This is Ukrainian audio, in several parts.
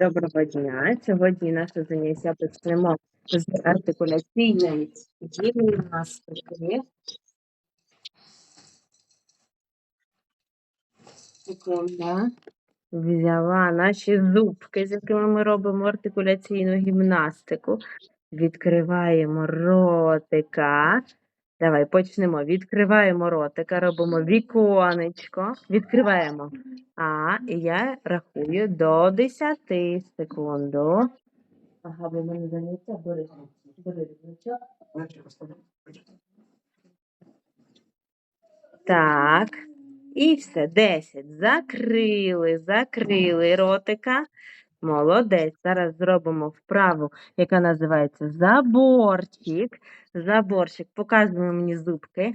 Доброго дня. Сьогодні наше заняття почнемо з артикуляційної гімнастики. Секунда. Взяла наші зубки, з якими ми робимо артикуляційну гімнастику. Відкриваємо ротика. Давай почнемо. Відкриваємо ротика, робимо віконечко. Відкриваємо. А, і я рахую до 10 секунду. Ага, бо мене заняття бери. Бери. Так. І все, 10. Закрили, закрили ротика. Молодець. Зараз зробимо вправу, яка називається заборчик. Заборчик. Показуємо мені зубки.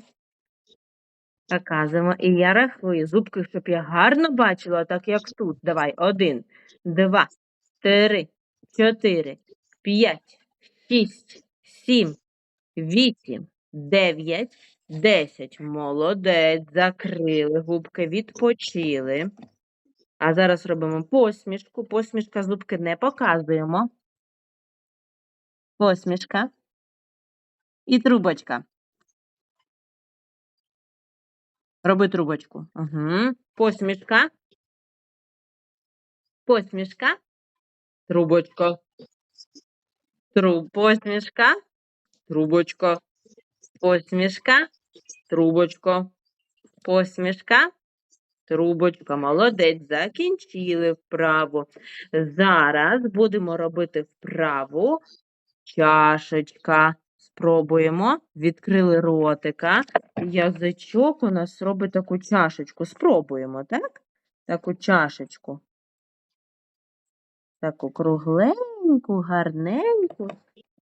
Показуємо. І я рахую зубки, щоб я гарно бачила, так як тут. Давай. Один, два, три, чотири, п'ять, шість, сім, вісім, дев'ять, десять. Молодець. Закрили губки, відпочили. А зараз робимо посмішку. Посмішка зубки не показуємо. Посмішка. І трубочка. Роби трубочку. Угу. Посмішка. Посмішка. Трубочка. Тру... Посмішка. Трубочка. Посмішка. Трубочка. Посмішка. Трубочка. Молодець. Закінчили вправу. Зараз будемо робити вправу. Чашечка. Спробуємо. Відкрили ротика. Язичок у нас робить таку чашечку. Спробуємо, так? Таку чашечку. Таку кругленьку, гарненьку.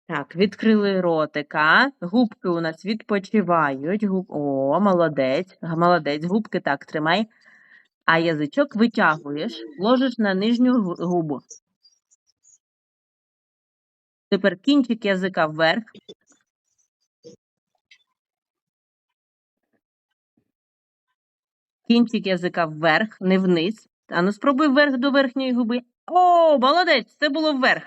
Так, відкрили ротика. Губки у нас відпочивають. Губ... О, молодець. Молодець. Губки так тримай. А язичок витягуєш, ложиш на нижню губу. Тепер кінчик язика вверх. Кінчик язика вверх, не вниз. Ану, спробуй вверх до верхньої губи. О, молодець! Це було вверх.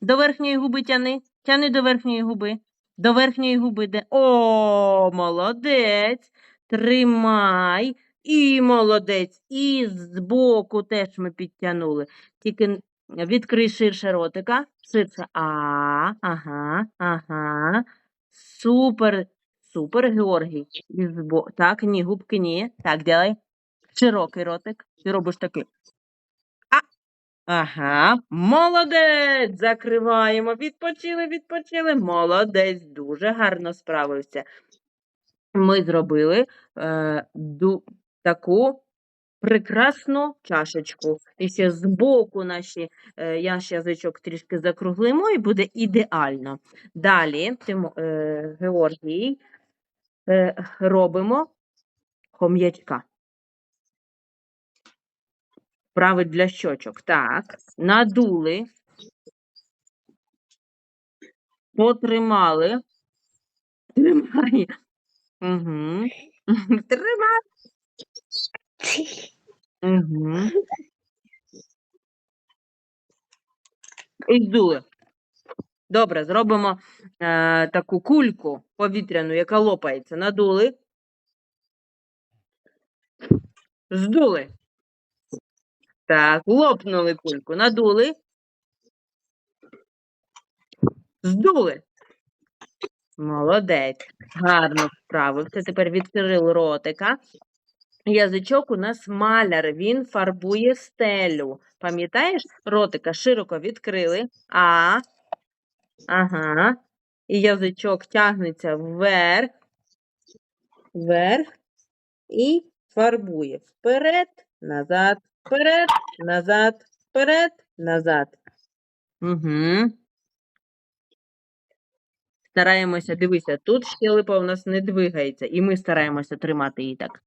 До верхньої губи тяни. Тяни до верхньої губи. До верхньої губи де. О, молодець. Тримай. І молодець. І збоку теж ми підтягнули. Тільки відкрий ширше ротика. Ширше. А, ага, ага. Супер, супер, Георгій. І збо... Так, ні, губки ні. Так, делай. Широкий ротик. Ти робиш такий. А. Ага, молодець. Закриваємо. Відпочили, відпочили. Молодець. Дуже гарно справився. Ми зробили е, ду, таку прекрасну чашечку. І ще збоку наші, е, наш язичок трішки закруглимо і буде ідеально. Далі, Тимо, е, Георгій, е, робимо хом'ячка. Вправи для щочок. Так, надули, потримали. Тримай. Угу. Тримай. Угу. І здули. Добре, зробимо е, таку кульку повітряну, яка лопається. Надули. Здули. Так, лопнули кульку. Надули. Здули. Молодець. Гарно вправився. Тепер відкрили ротика. Язичок у нас маляр, він фарбує стелю. Пам'ятаєш, ротика широко відкрили. А. Ага. І язичок тягнеться вверх, вверх і фарбує. Вперед, назад, вперед, назад, вперед, назад. Угу. Стараємося, дивися, тут щелепа у нас не двигається, і ми стараємося тримати її так.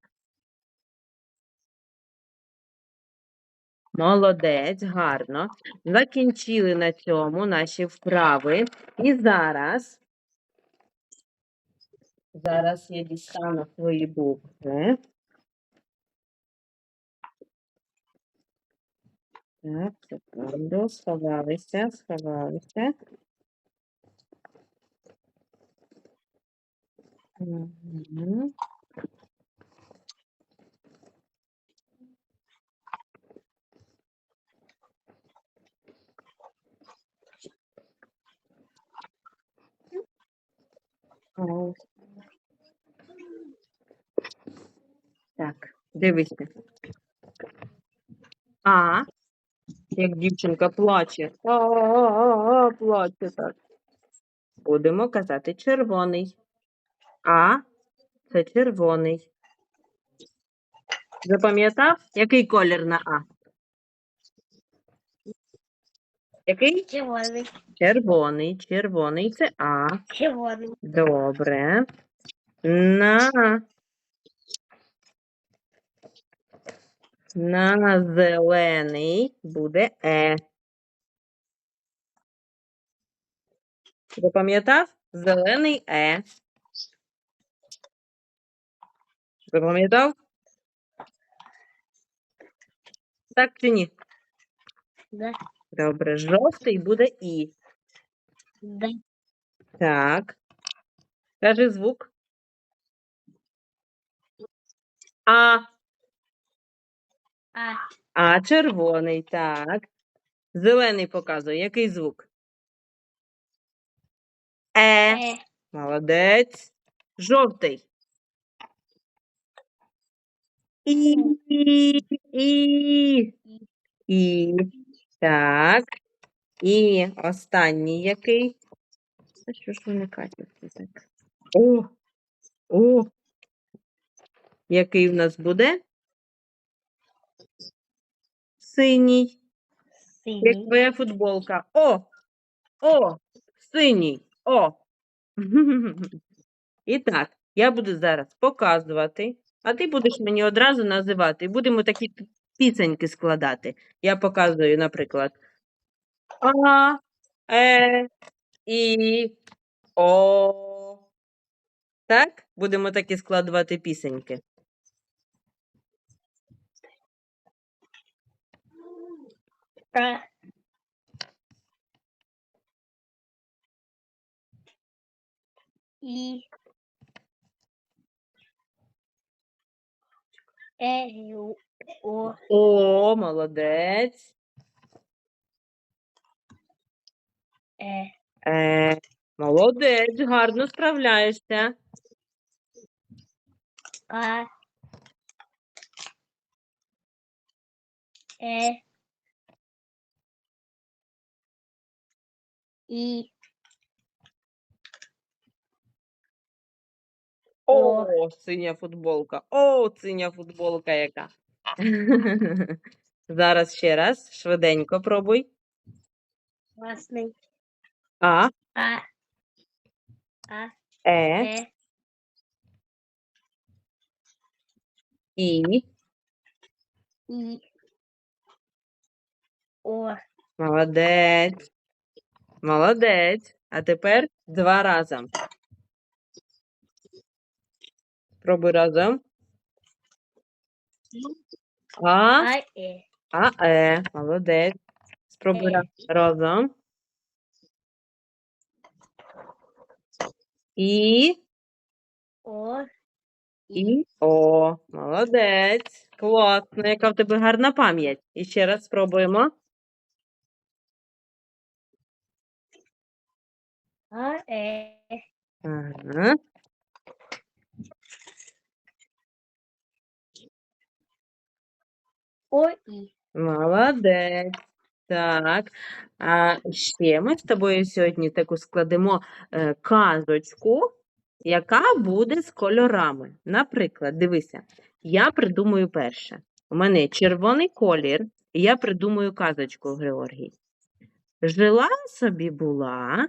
Молодець, гарно. Закінчили на цьому наші вправи. І зараз, зараз я дістану свої букви. Так, секунду, сховалися, сховалися. Мгм. Ось. Так, дивися. А, як дівчинка плаче. А-а-а, плаче так. Будемо казати червоний. А це червоний. Запам'ятав, який колір на А? Який? Червоний. Червоний. Червоний це А. Червоний. Добре. На. На зелений буде Е. Запам'ятав? Зелений Е. Запам'ятав? Так чи ні? Да. Добре. Жовтий буде І. Да. Так. Кажи звук. А. А. А червоний, так. Зелений показує. Який звук? Е. Е. Молодець. Жовтий. І. І. І. Так. І останній який? А що ж вони катяться так? О! О! Який в нас буде? Синій. Як твоя футболка. О! О! Синій. О! І так, я буду зараз показувати, а ти будеш мені одразу називати. Будемо такі пі- пісеньки складати. Я показую, наприклад, А, Е, І, О. Так? Будемо такі складувати пісеньки. І. Е. О. О, молодець. Е. Е, молодець, гарно справляєшся. А. Е. І. О, О. синя футболка. О, синя футболка яка. Зараз ще раз, швиденько пробуй. Красний. А, А. А. Е, Е. І. І. О. Молодець. Молодець. А тепер два разом. Пробуй разом. А, А. Е. а, е. Молодець. Спробуй Е. разом. І. О. І о, молодець. Класно, яка в тебе гарна пам'ять. І ще раз спробуємо. А. Е. Ага. О. Молодець. Так. А ще ми з тобою сьогодні таку складемо е, казочку, яка буде з кольорами. Наприклад, дивися, я придумаю перше. У мене червоний колір, і я придумаю казочку, Георгій. Жила собі була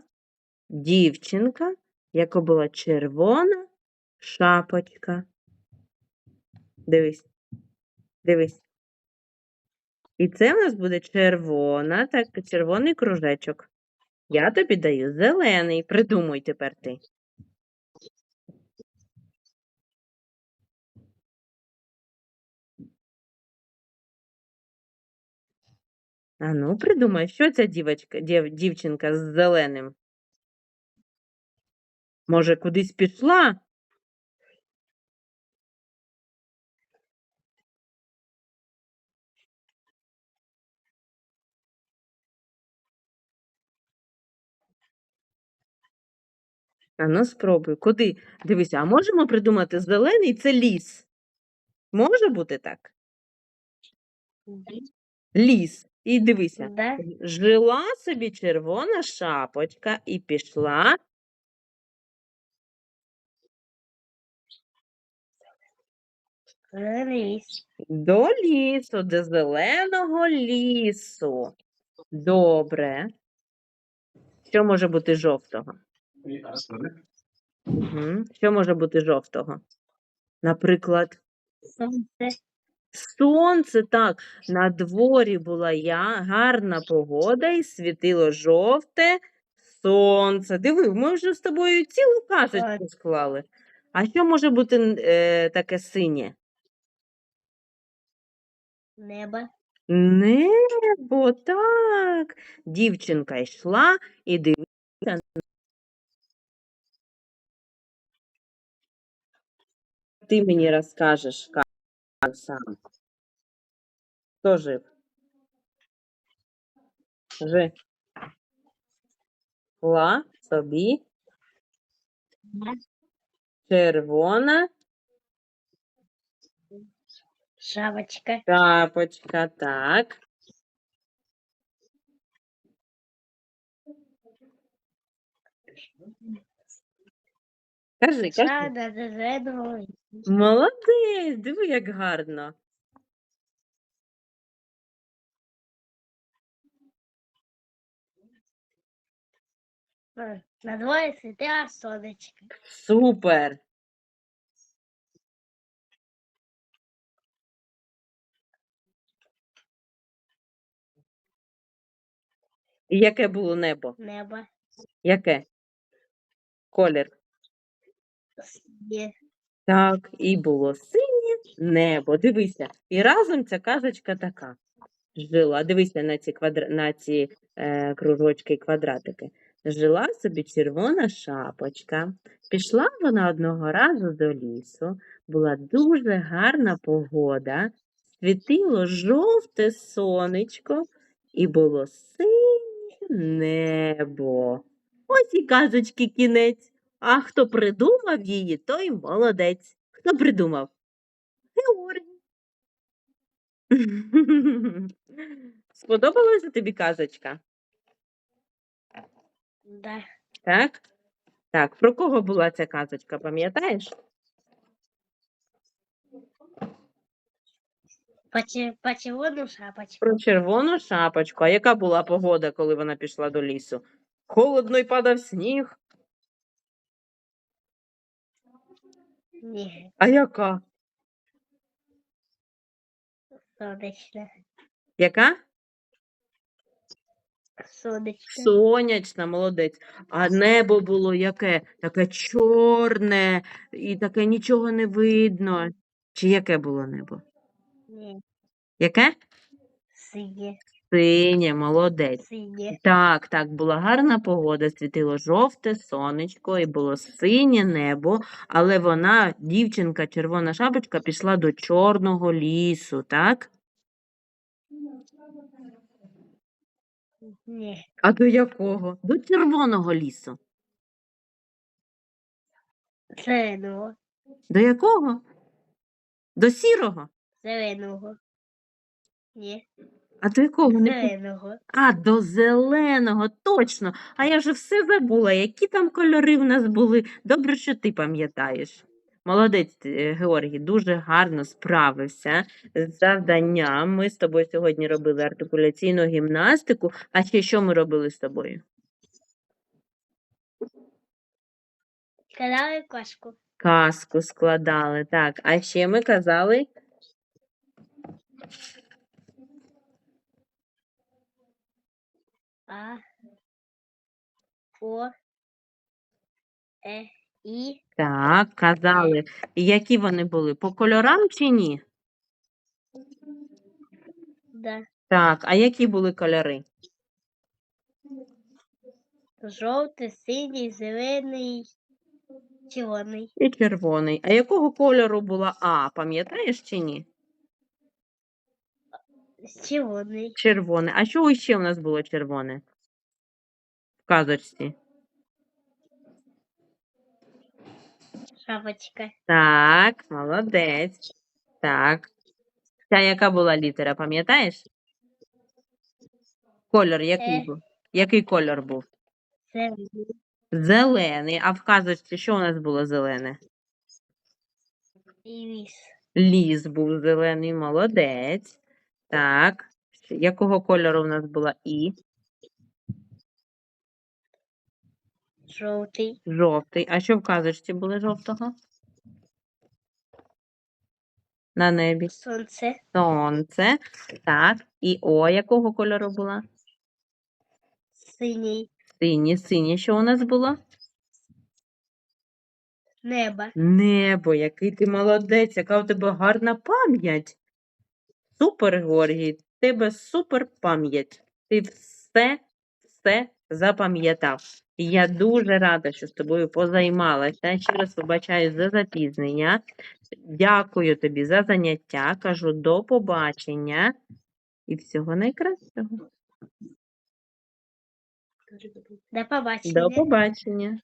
дівчинка, яка була червона шапочка. Дивись, дивись. І це в нас буде червона, так, червоний кружечок. Я тобі даю зелений. Придумуй тепер ти. А ну, придумай, що ця дівочка, дів, дівчинка з зеленим? Може, кудись пішла? А ну спробуй. Куди? Дивися, а можемо придумати зелений це ліс. Може бути так? Ліс. І дивися. Да. Жила собі червона шапочка і пішла. До лісу, до зеленого лісу. Добре. Що може бути жовтого? Угу. Що може бути жовтого? Наприклад, Солнце. сонце, так, на дворі була я, гарна погода і світило жовте сонце. Диви, ми вже з тобою цілу казочку склали. А що може бути е, таке синє? Небо. Небо, так. Дівчинка йшла і дивилася. Ти мені розкажеш, як сам. Хто жив? Жив. Ла собі Да. червона Шапочка. шапочка, так. Кажи, кажи. Шада зеленого. Молодець, диви, як гарно. А, На дворе светило солнышко. Супер. І яке було небо? Небо. Яке? Колір. Синее. Так, і було синє небо. Дивися. І разом ця казочка така. Жила. Дивися на ці, квадра... на ці е, кружочки і квадратики. Жила собі червона шапочка. Пішла вона одного разу до лісу. Була дуже гарна погода. Світило жовте сонечко, і було синє небо. Ось і казочки кінець. А хто придумав її, той молодець. Хто придумав? Георгій. Сподобалася тобі казочка? Да. Так? Так, про кого була ця казочка, пам'ятаєш? По, по червону шапочку. Про червону шапочку. А яка була погода, коли вона пішла до лісу? Холодно й падав сніг. Не, А яка? солнечно. Яка? Солнечно. Сонячна, молодець. А небо було яке? Таке чорне і таке нічого не видно. Чи яке було небо? Не, Яке? синее. Синє, молодець. Синее. Так, так, була гарна погода, світило жовте сонечко і було синє небо, але вона, дівчинка, червона шапочка, пішла до чорного лісу, так? Не, А до якого? До червоного лісу. зеленого. До якого? До сірого? Зеленого. Не, А до якого? Не зеленого. А, до зеленого, точно. А я вже все забула, які там кольори в нас були. Добре, що ти пам'ятаєш. Молодець, е, Георгій, дуже гарно справився з завданням. Ми з тобою сьогодні робили артикуляційну гімнастику. А ще що ми робили з тобою? Сказала кошку. Казку складали. Так, а ще ми казали. А. О. Е. І. Так, казали. Які вони були? По кольорам чи ні? Да. Так, а які були кольори? Жовтий, синій, зелений, червоний. І червоний. А якого кольору була А? Пам'ятаєш чи ні? Червоний. Червоне. А що ще у нас було червоне? В казочці. Шапочка. Так, молодець. Так. Ця яка була літера, пам'ятаєш? Кольор який Е. був? Який кольор був? Зелений. Зелений. А в казочці що у нас було зелене? Ліс. Ліс був зелений, молодець. Так. Якого кольору в нас була І? Жовтий. Жовтий. А що в казочці було жовтого? На небі. Сонце. Сонце. Так. І О якого кольору була? Синій. Синє, синє. Що у нас було? Небо. Небо, який ти молодець, яка у тебе гарна пам'ять. Супер, Георгій, в тебе супер пам'ять. Ти все, все запам'ятав. Я дуже рада, що з тобою позаймалася. Я ще раз вибачаю за запізнення. Дякую тобі за заняття. Кажу до побачення і всього найкращого. До побачення. До побачення.